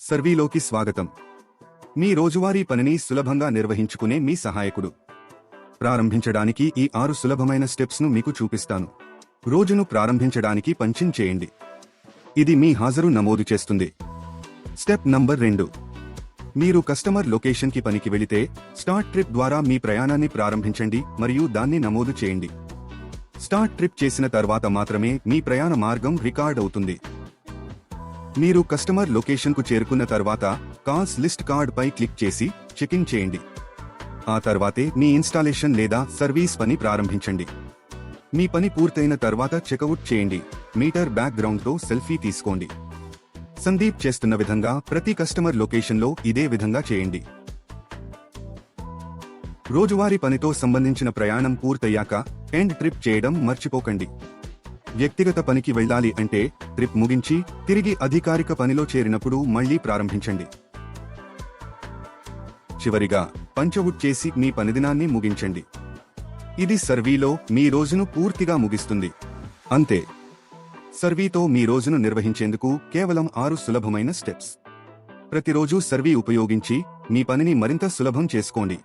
సర్వీలోకి స్వాగతం. మీ రోజువారీ పనిని సులభంగా నిర్వహించుకునే మీ సహాయకుడు. ప్రారంభించడానికి ఈ ఆరు సులభమైన స్టెప్స్ను మీకు చూపిస్తాను. రోజును ప్రారంభించడానికి పంచింగ్ చేయండి. ఇది మీ హాజరు నమోదు చేస్తుంది. స్టెప్ నంబర్ రెండు. మీరు కస్టమర్ లొకేషన్కి పనికి వెళితే స్టార్ట్ ట్రిప్ ద్వారా మీ ప్రయాణాన్ని ప్రారంభించండి మరియు దాన్ని నమోదు చేయండి. స్టార్ట్ ట్రిప్ చేసిన తర్వాత మాత్రమే మీ ప్రయాణ మార్గం రికార్డ్ అవుతుంది. మీరు కస్టమర్ లొకేషన్కు చేరుకున్న తర్వాత కాల్స్ లిస్ట్ కార్డ్పై క్లిక్ చేసి చెక్ ఇన్ చేయండి. ఆ తర్వాతే మీ ఇన్స్టాలేషన్ లేదా సర్వీస్ పని ప్రారంభించండి. మీ పని పూర్తయిన తర్వాత చెక్అవుట్ చేయండి. మీటర్ బ్యాక్గ్రౌండ్తో సెల్ఫీ తీసుకోండి. సందీప్ చేస్తున్న విధంగా ప్రతి కస్టమర్ లొకేషన్లో ఇదే విధంగా చేయండి. రోజువారీ పనితో సంబంధించిన ప్రయాణం పూర్తయ్యాక ఎండ్ ట్రిప్ చేయడం మర్చిపోకండి. వ్యక్తిగత పనికి వెళ్ళాలి అంటే ట్రిప్ ముగించి తిరిగి అధికారిక పనిలో చేరినప్పుడు మళ్ళీ ప్రారంభించండి. చివరిగా పంచవుట్ చేసి మీ పనిదినాన్ని ముగించండి. ఇది సర్వీలో మీ రోజును పూర్తిగా ముగిస్తుంది. అంతే. సర్వీతో మీ రోజును నిర్వహించేందుకు కేవలం ఆరు సులభమైన స్టెప్స్. ప్రతిరోజు సర్వీ ఉపయోగించి మీ పనిని మరింత సులభం చేసుకోండి.